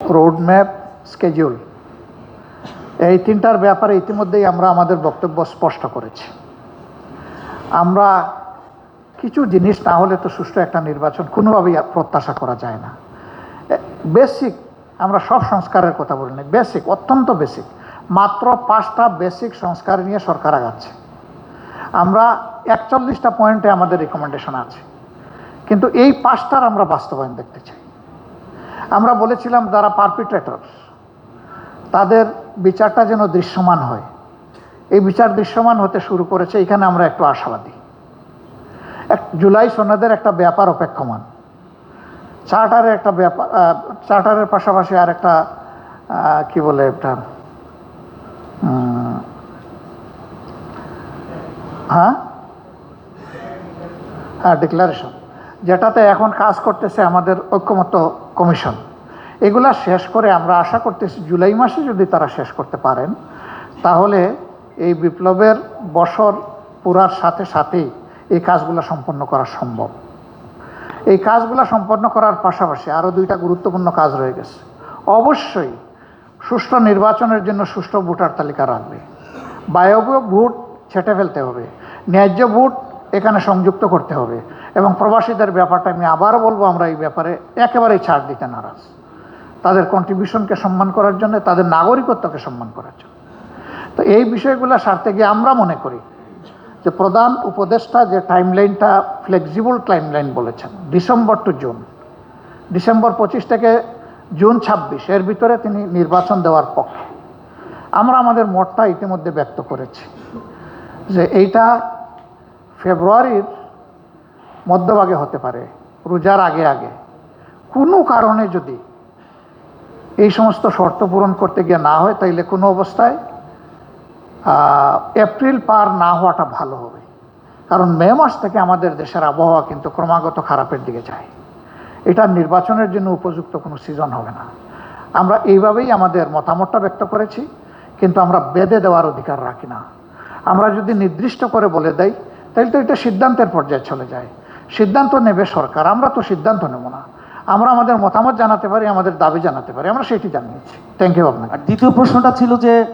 Road map schedule এই তিনটার ব্যাপারে ইতিমধ্যেই আমরা আমাদের বক্তব্য স্পষ্ট করেছি। আমরা কিছু জিনিস না হলে তো সুষ্ঠু একটা নির্বাচন কোনোভাবেই প্রত্যাশা করা যায় না। বেসিক আমরা সব সংস্কারের কথা বলি না বেসিক অত্যন্ত বেসিক মাত্র পাঁচটা বেসিক সংস্কার নিয়ে সরকার আগাচ্ছে। আমরা একচল্লিশটা পয়েন্টে আমাদের রেকমেন্ডেশন আছে। কিন্তু এই পাঁচটার আমরা বাস্তবায়ন দেখতে চাই। আমরা বলেছিলাম যারা পারপিট্রেটর তাদের বিচারটা যেন দৃশ্যমান হয়। এই বিচার দৃশ্যমান হতে শুরু করেছে, এখানে আমরা একটু আশাবাদী। এক জুলাই সনদের একটা ব্যাপার অপেক্ষমান। চার্টারের একটা ব্যাপার চার্টারের পাশাপাশি আর একটা কি বলে একটা হ্যাঁ? হ্যাঁ ডিক্লারেশন যেটাতে এখন কাজ করতেছে আমাদের ঐক্যমত্য কমিশন। এগুলা শেষ করে আমরা আশা করতেছি জুলাই মাসে যদি তারা শেষ করতে পারেন, তাহলে এই বিপ্লবের বছর পুরার সাথে সাথেই এই কাজগুলো সম্পন্ন করা সম্ভব। এই কাজগুলো সম্পন্ন করার পাশাপাশি আরও দুইটা গুরুত্বপূর্ণ কাজ রয়ে গেছে। অবশ্যই সুষ্ঠু নির্বাচনের জন্য সুষ্ঠু ভোটার তালিকা রাখবে। বায়বীয় ভোট ছেটে ফেলতে হবে। ন্যায্য ভোট এখানে সংযুক্ত করতে হবে। এবং প্রবাসীদের ব্যাপারটা আমি আবারও বলব, আমরা এই ব্যাপারে একেবারেই ছাড় দিতে নারাজ। তাদের কন্ট্রিবিউশনকে সম্মান করার জন্য, তাদের নাগরিকত্বকে সম্মান করার জন্য। তো এই বিষয়গুলো সারতে গিয়ে আমরা মনে করি যে প্রধান উপদেষ্টা যে টাইমলাইনটা ফ্লেক্সিবল টাইমলাইন বলেছেন ডিসেম্বর টু জুন ডিসেম্বর পঁচিশ থেকে জুন ছাব্বিশ, এর ভিতরে তিনি নির্বাচন দেওয়ার পক্ষে। আমরা আমাদের মতটা ইতিমধ্যে ব্যক্ত করেছি যে এইটা ফেব্রুয়ারির মধ্যভাগে হতে পারে, রোজার আগে আগে। কোনো কারণে যদি এই সমস্ত শর্ত পূরণ করতে গিয়ে না হয়, তাইলে কোনো অবস্থায় এপ্রিল পার না হওয়াটা ভালো হবে। কারণ মে মাস থেকে আমাদের দেশের আবহাওয়া কিন্তু ক্রমাগত খারাপের দিকে যায়। এটা নির্বাচনের জন্য উপযুক্ত কোনো সিজন হবে না। আমরা এইভাবেই আমাদের মতামতটা ব্যক্ত করেছি, কিন্তু আমরা বেঁধে দেওয়ার অধিকার রাখি না। আমরা যদি নির্দিষ্ট করে বলে দেই তাহলে তো এটা সিদ্ধান্তের পর্যায়ে চলে যায়। সিদ্ধান্ত নেবে সরকার, আমরা তো সিদ্ধান্ত নেব না। আমরা আমাদের মতামত জানাতে পারি, আমাদের দাবি জানাতে পারি, আমরা সেটি জানিয়েছি। থ্যাংক ইউ আপনাকে। আর দ্বিতীয় প্রশ্নটা ছিল যে